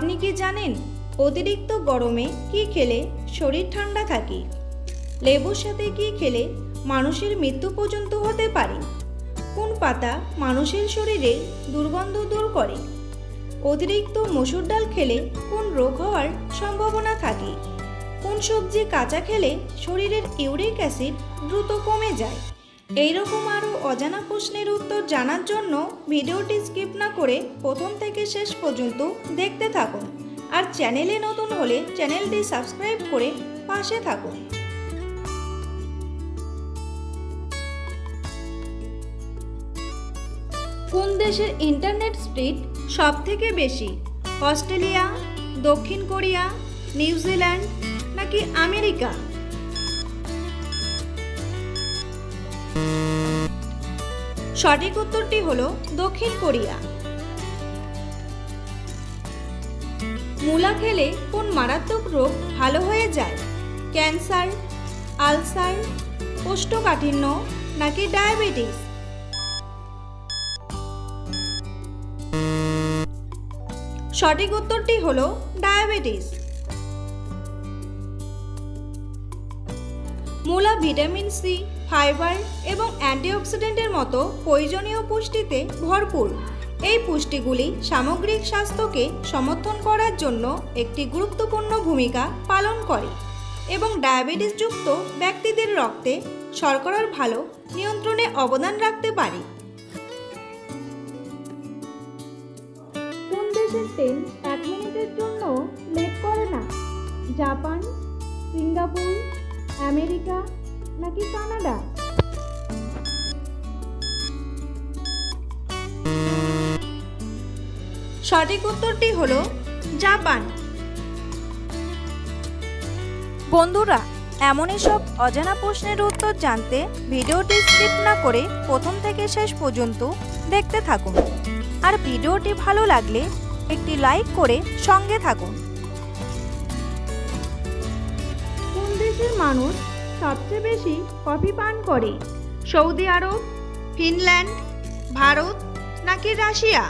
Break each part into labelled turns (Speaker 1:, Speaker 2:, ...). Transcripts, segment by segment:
Speaker 1: আপনি কি জানেন অতিরিক্ত গরমে কি খেলে শরীর ঠান্ডা থাকে? লেবুর সাথে কি খেলে মানুষের মৃত্যু পর্যন্ত হতে পারে? কোন পাতা মানুষের শরীরে দুর্গন্ধ দূর করে? অতিরিক্ত মসুর ডাল খেলে কোন রোগ হওয়ার সম্ভাবনা থাকে? কোন সবজি কাঁচা খেলে শরীরের ইউরিক অ্যাসিড দ্রুত কমে যায়? এইরকম আরও অজানা প্রশ্নের উত্তর জানার জন্য ভিডিওটি স্কিপ না করে প্রথম থেকে শেষ পর্যন্ত দেখতে থাকুন। আর চ্যানেলে নতুন হলে চ্যানেলটি সাবস্ক্রাইব করে পাশে থাকুন। কোন দেশের ইন্টারনেট স্পিড সব থেকে বেশি? অস্ট্রেলিয়া, দক্ষিণ কোরিয়া নিউজিল্যান্ড নাকি আমেরিকা? সঠিক উত্তরটি হল দক্ষিণ কোরিয়া। মূলা খেলে কোন মারাত্মক রোগ ভালো হয়ে যায়? ক্যান্সার, আলসার, কোষ্ঠকাঠিন্য নাকি ডায়াবেটিস? সঠিক উত্তরটি হল ডায়াবেটিস। মূলা ভিটামিন সি ফাইবার এবং অ্যান্টিঅক্সিডেন্টের মতো প্রয়োজনীয় পুষ্টিতে ভরপুর। এই পুষ্টিগুলি সামগ্রিক স্বাস্থ্যকে সমর্থন করার জন্য একটি গুরুত্বপূর্ণ ভূমিকা পালন করে এবং ডায়াবেটিসযুক্ত ব্যক্তিদের রক্তে শর্করার ভালো নিয়ন্ত্রণে অবদান রাখতে পারে। কোন দেশের এক মিনিটের জন্য লেট করে না? জাপান, সিঙ্গাপুর, আমেরিকা নাকি কানাডা? সঠিক উত্তরটি হলো জাপান। বন্ধুরা এমনই সব অজানা প্রশ্নের উত্তর জানতে ভিডিওটি স্কিপ না করে প্রথম থেকে শেষ পর্যন্ত দেখতে থাকুন। আর ভিডিওটি ভালো লাগলে একটি লাইক করে সঙ্গে থাকুন। কোন দেশের মানুষ সবচেয়ে বেশি কফি পান করে। সৌদি আরব, ফিনল্যান্ড, ভারত নাকি রাশিয়া?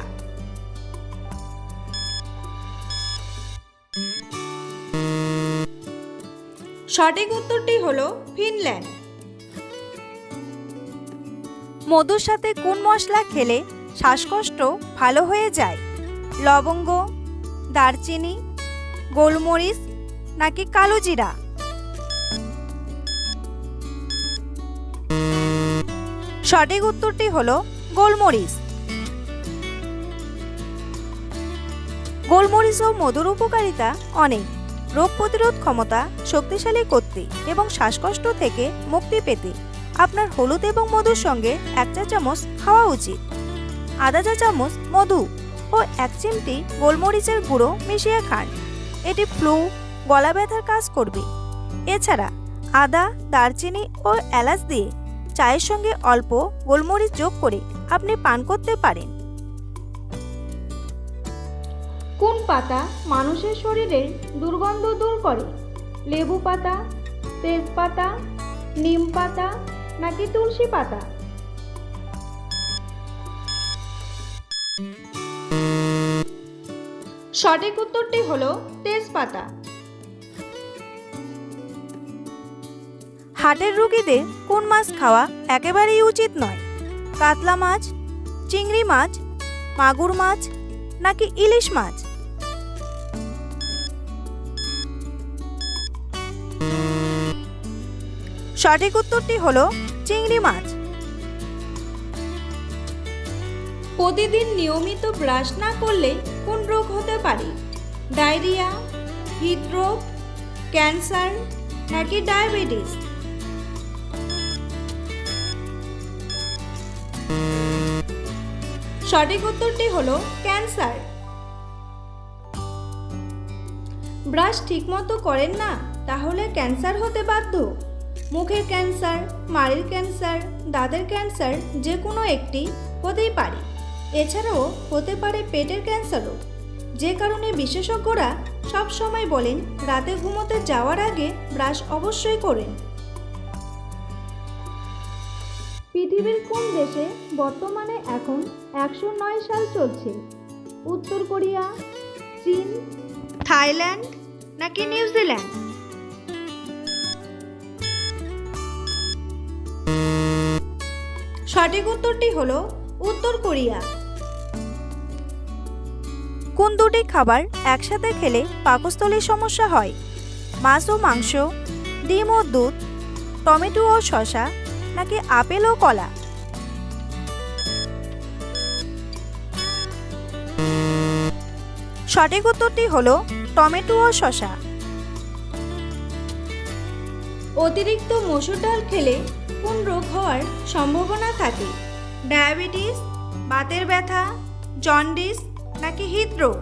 Speaker 1: সঠিক উত্তরটি হলো ফিনল্যান্ড। মধুর সাথে কোন মশলা খেলে শ্বাসকষ্ট ভালো হয়ে যায়? লবঙ্গ, দারচিনি, গোলমরিচ নাকি কালো জিরা সঠিক উত্তরটি হল গোলমরিচ। গোলমরিচ ও মধুর উপকারিতা অনেক। রোগ প্রতিরোধ ক্ষমতা শক্তিশালী করতে এবং শ্বাসকষ্ট থেকে মুক্তি পেতে আপনার হলুদ এবং মধুর সঙ্গে এক চা চামচ খাওয়া উচিত। আধা চা চামচ মধু ও এক চিমটি গোলমরিচের গুঁড়ো মিশিয়ে খান। এটি ফ্লু গলা ব্যথার কাজ করবে। এছাড়া আদা, দারচিনি ও এলাচ দিয়ে চায়ের সঙ্গে অল্প গোলমরিচ যোগ করে আপনি পান করতে পারেন। কোন পাতা মানুষের শরীরের দুর্গন্ধ দূর করে? লেবু পাতা, তেজপাতা, নিম পাতা নাকি তুলসী পাতা? সঠিক উত্তরটি হলো তেজপাতা। হার্টের রোগীদের কোন মাছ খাওয়া একেবারেই উচিত নয়? কাতলা মাছ, চিংড়ি মাছ, মাগুর মাছ, নাকি ইলিশ মাছ? সঠিক উত্তরটি হলো চিংড়ি মাছ। প্রতিদিন নিয়মিত ব্রাশ না করলে কোন রোগ হতে পারে? ডায়রিয়া, হৃদরোগ, ক্যান্সার, নাকি ডায়াবেটিস? সঠিক উত্তরটি হলো ক্যান্সার। ব্রাশ ঠিকমতো করেন না, তাহলে ক্যান্সার হতে বাধ্য। মুখের ক্যান্সার, মাড়ির ক্যান্সার, দাঁতের ক্যান্সার যে কোনো একটি হতেই পারে। এছাড়াও হতে পারে পেটের ক্যান্সারও। যে কারণে বিশেষজ্ঞরা সব সময় বলেন, রাতে ঘুমোতে যাওয়ার আগে ব্রাশ অবশ্যই করেন। পৃথিবীর কোন দেশে বর্তমানে এখন একশো নয় সাল চলছে? উত্তর কোরিয়া, চীন, থাইল্যান্ড নাকি নিউজিল্যান্ড? সঠিক উত্তরটি হলো উত্তর কোরিয়া। কোন দুটি খাবার একসাথে খেলে পাকস্থলীর সমস্যা হয়? মাছ ও মাংস, ডিম ও দুধ, টমেটো ও শসা নাকি আপেল ও কলা। সঠিক উত্তরটি হলো টমেটো ও শসা। অতিরিক্ত মসুর ডাল খেলে কোন রোগ হওয়ার সম্ভাবনা থাকে? ডায়াবেটিস, বাতের ব্যথা, জন্ডিস নাকি হৃদরোগ?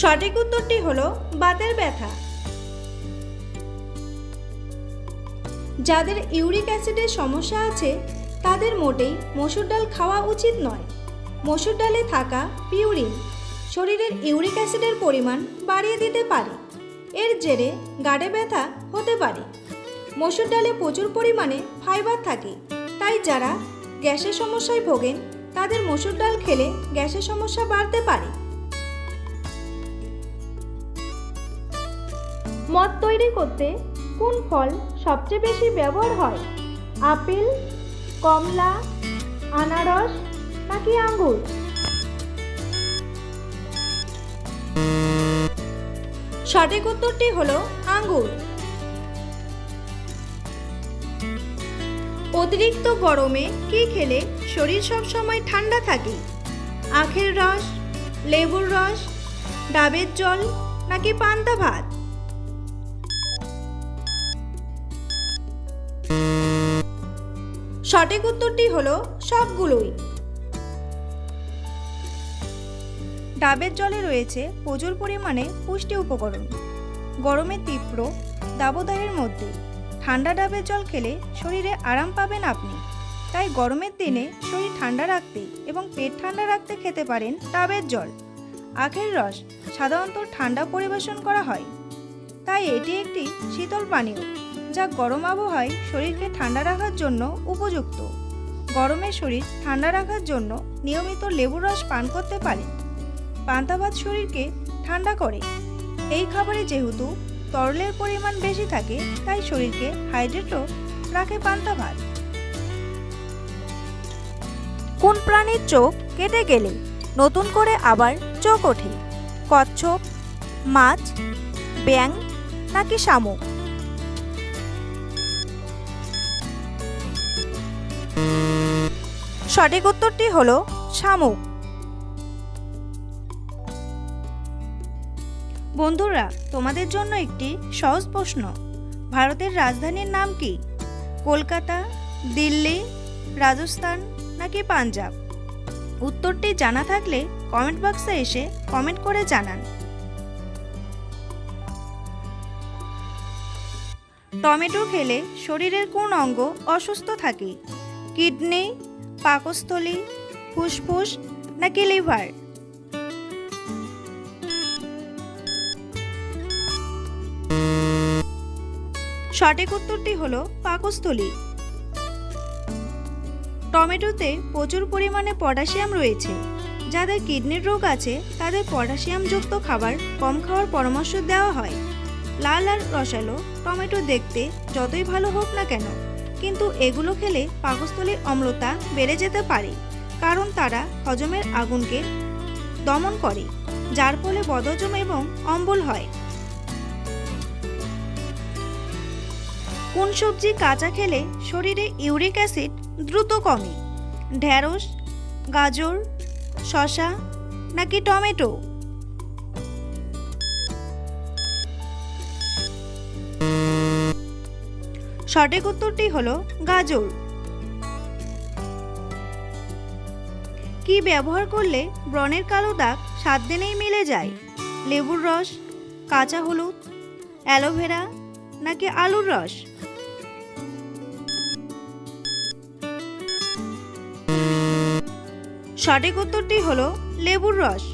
Speaker 1: সঠিক উত্তরটি হলো বাতের ব্যথা। যাদের ইউরিক অ্যাসিডের সমস্যা আছে, তাদের মোটেই মসুর ডাল খাওয়া উচিত নয়। মসুর ডালে থাকা পিউরিন শরীরের ইউরিক অ্যাসিডের পরিমাণ বাড়িয়ে দিতে পারে। এর জেরে গাড়ে ব্যথা হতে পারে। মসুর ডালে প্রচুর পরিমাণে ফাইবার থাকে, তাই যারা গ্যাসের সমস্যায় ভোগেন, তাদের মসুর ডাল খেলে গ্যাসের সমস্যা বাড়তে পারে। মদ তৈরি করতে কোন ফল সবচেয়ে বেশি ব্যবহার হয়? আপেল, কমলা, আনারস নাকি আঙ্গুর? সঠিক উত্তরটি হলো আঙ্গুর। অতিরিক্ত গরমে কি খেলে শরীর সবসময় ঠান্ডা থাকে? আখের রস, লেবুর রস, ডাবের জল নাকি পান্তা ভাত? সঠিক উত্তরটি হলো সবগুলোই। ডাবের জলে রয়েছে প্রচুর পরিমাণে পুষ্টি উপকরণ। গরমে তীব্র, দাবদাহের মধ্যে। ঠান্ডা ডাবের জল খেলে শরীরে আরাম পাবেন আপনি। তাই গরমের দিনে শরীর ঠান্ডা রাখতে এবং পেট ঠান্ডা রাখতে খেতে পারেন ডাবের জল। আখের রস সাধারণত ঠান্ডা পরিবেশন করা হয়। তাই এটি একটি শীতল পানীয়। যা গরম আবহাওয়ায় শরীরকে ঠান্ডা রাখার জন্য উপযুক্ত। গরমে শরীর ঠান্ডা রাখার জন্য নিয়মিত লেবুর রস পান করতে পারে। পান্তা ভাত শরীরকে ঠান্ডা করে। এই খাবারে যেহেতু তরলের পরিমাণ বেশি থাকে, তাই শরীরকে হাইড্রেটও রাখে পান্তা ভাত কোন প্রাণীর চোখ কেটে গেলে নতুন করে আবার চোখ ওঠে? কচ্ছপ, মাছ ব্যাং নাকি শামুক? সঠিক উত্তরটি হল শামুক বন্ধুরা, তোমাদের জন্য একটি সহজ প্রশ্ন। ভারতের রাজধানীর নাম কি? কলকাতা, দিল্লি, রাজস্থান নাকি পাঞ্জাব? উত্তরটি জানা থাকলে কমেন্ট বক্সে এসে কমেন্ট করে জানান। টমেটো খেলে শরীরের কোন অঙ্গ অসুস্থ থাকে? কিডনি পাকস্থলী, ফুসফুস নাকি লিভার? সঠিক উত্তরটি হলো পাকস্থলী। টমেটোতে প্রচুর পরিমাণে পটাশিয়াম রয়েছে, যাদের কিডনির রোগ আছে, তাদের পটাশিয়ামযুক্ত খাবার কম খাওয়ার পরামর্শ দেওয়া হয়। লাল আর রসালো টমেটো দেখতে যতই ভালো হোক না কেন কিন্তু এগুলো খেলে পাকস্থলীর অম্লতা বেড়ে যেতে পারে, কারণ তারা হজমের আগুনকে দমন করে, যার ফলে বদহজম এবং অম্বল হয়। কোন সবজি কাঁচা খেলে শরীরে ইউরিক অ্যাসিড দ্রুত কমে? ঢ্যাঁড়স গাজর শশা নাকি টমেটো? সঠিক উত্তরটি হলো গাজর। কি ব্যবহার করলে ব্রণের কালো দাগ সাত দিনেই মিলে যায়? লেবুর রস, কাঁচা হলুদ অ্যালোভেরা নাকি আলুর রস? সঠিক উত্তরটি হলো লেবুর রস।